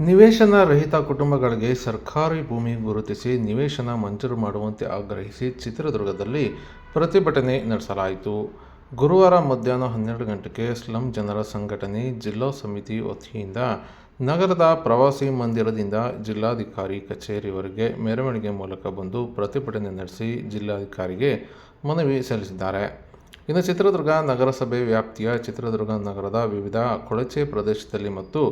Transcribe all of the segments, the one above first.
ನಿವೇಶನ ರಹಿತ ಕುಟುಂಬಗಳಿಗೆ ಸರ್ಕಾರಿ ಭೂಮಿ ಗುರುತಿಸಿ ನಿವೇಶನ ಮಂಜೂರು ಮಾಡುವಂತೆ ಆಗ್ರಹಿಸಿ ಚಿತ್ರದುರ್ಗದಲ್ಲಿ ಪ್ರತಿಭಟನೆ ನಡೆಸಲಾಯಿತು. ಗುರುವಾರ ಮಧ್ಯಾಹ್ನ ಹನ್ನೆರಡು ಗಂಟೆಗೆ ಸ್ಲಂ ಜನರ ಸಂಘಟನೆ ಜಿಲ್ಲಾ ಸಮಿತಿ ವತಿಯಿಂದ ನಗರದ ಪ್ರವಾಸಿ ಮಂದಿರದಿಂದ ಜಿಲ್ಲಾಧಿಕಾರಿ ಕಚೇರಿವರೆಗೆ ಮೆರವಣಿಗೆ ಮೂಲಕ ಬಂದು ಪ್ರತಿಭಟನೆ ನಡೆಸಿ ಜಿಲ್ಲಾಧಿಕಾರಿಗೆ ಮನವಿ ಸಲ್ಲಿಸಿದ್ದಾರೆ. ಇನ್ನು ಚಿತ್ರದುರ್ಗ ನಗರಸಭೆ ವ್ಯಾಪ್ತಿಯ ಚಿತ್ರದುರ್ಗ ನಗರದ ವಿವಿಧ ಕೊಳಚೆ ಪ್ರದೇಶದಲ್ಲಿ ಮತ್ತು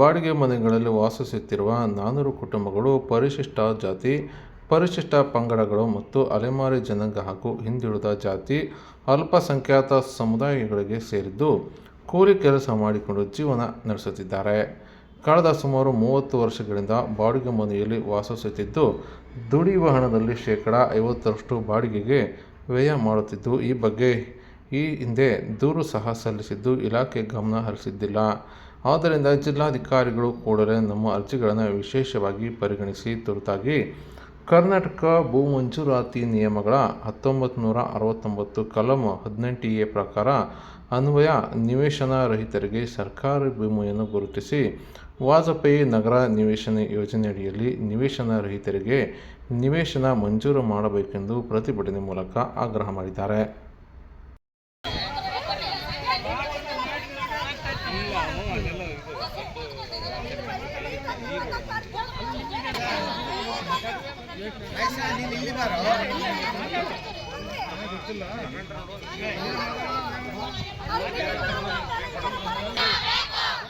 ಬಾಡಿಗೆ ಮನೆಗಳಲ್ಲಿ ವಾಸಿಸುತ್ತಿರುವ ನಾನೂರು ಕುಟುಂಬಗಳು ಪರಿಶಿಷ್ಟ ಜಾತಿ, ಪರಿಶಿಷ್ಟ ಪಂಗಡಗಳು ಮತ್ತು ಅಲೆಮಾರಿ ಜನಾಂಗ ಹಾಗೂ ಹಿಂದುಳಿದ ಜಾತಿ, ಅಲ್ಪಸಂಖ್ಯಾತ ಸಮುದಾಯಗಳಿಗೆ ಸೇರಿದ್ದು ಕೂಲಿ ಕೆಲಸ ಮಾಡಿಕೊಂಡು ಜೀವನ ನಡೆಸುತ್ತಿದ್ದಾರೆ. ಕಳೆದ ಸುಮಾರು ಮೂವತ್ತು ವರ್ಷಗಳಿಂದ ಬಾಡಿಗೆ ಮನೆಯಲ್ಲಿ ವಾಸಿಸುತ್ತಿದ್ದು ದುಡಿಯುವ ಹಣದಲ್ಲಿ ಶೇಕಡ ಐವತ್ತರಷ್ಟು ಬಾಡಿಗೆಗೆ ವ್ಯಯ ಮಾಡುತ್ತಿದ್ದು, ಈ ಬಗ್ಗೆ ಈ ಹಿಂದೆ ದೂರು ಸಹ ಸಲ್ಲಿಸಿದ್ದು ಇಲಾಖೆ ಗಮನ ಹರಿಸಿದ್ದಿಲ್ಲ. ಆದ್ದರಿಂದ ಜಿಲ್ಲಾಧಿಕಾರಿಗಳು ಕೂಡಲೇ ನಮ್ಮ ಅರ್ಜಿಗಳನ್ನು ವಿಶೇಷವಾಗಿ ಪರಿಗಣಿಸಿ ತುರ್ತಾಗಿ ಕರ್ನಾಟಕ ಭೂ ಮಂಜೂರಾತಿ ನಿಯಮಗಳ ಹತ್ತೊಂಬತ್ತು ನೂರ ಅರವತ್ತೊಂಬತ್ತು ಕಲಂ ಹದಿನೆಂಟು ಎ ಪ್ರಕಾರ ಅನ್ವಯ ನಿವೇಶನ ರಹಿತರಿಗೆ ಸರ್ಕಾರಿ ಭೂಮಿಯನ್ನು ಗುರುತಿಸಿ ವಾಜಪೇಯಿ ನಗರ ನಿವೇಶನ ಯೋಜನೆಯಡಿಯಲ್ಲಿ ನಿವೇಶನ ರಹಿತರಿಗೆ ನಿವೇಶನ ಮಂಜೂರು ಮಾಡಬೇಕೆಂದು ಪ್ರತಿಭಟನೆ ಮೂಲಕ ಆಗ್ರಹ ಮಾಡಿದ್ದಾರೆ.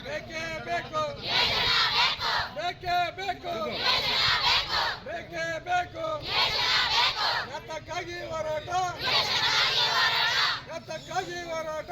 ಬೇಕೇ. ಬೇಕು ಬೇಕೇ ಬೇಕು ಬೇಕೇ ಬೇಕು ಎತ್ತಕ್ಕಾಗಿ ಹೋರಾಟ ಎತ್ತಕ್ಕಾಗಿ ಹೋರಾಟ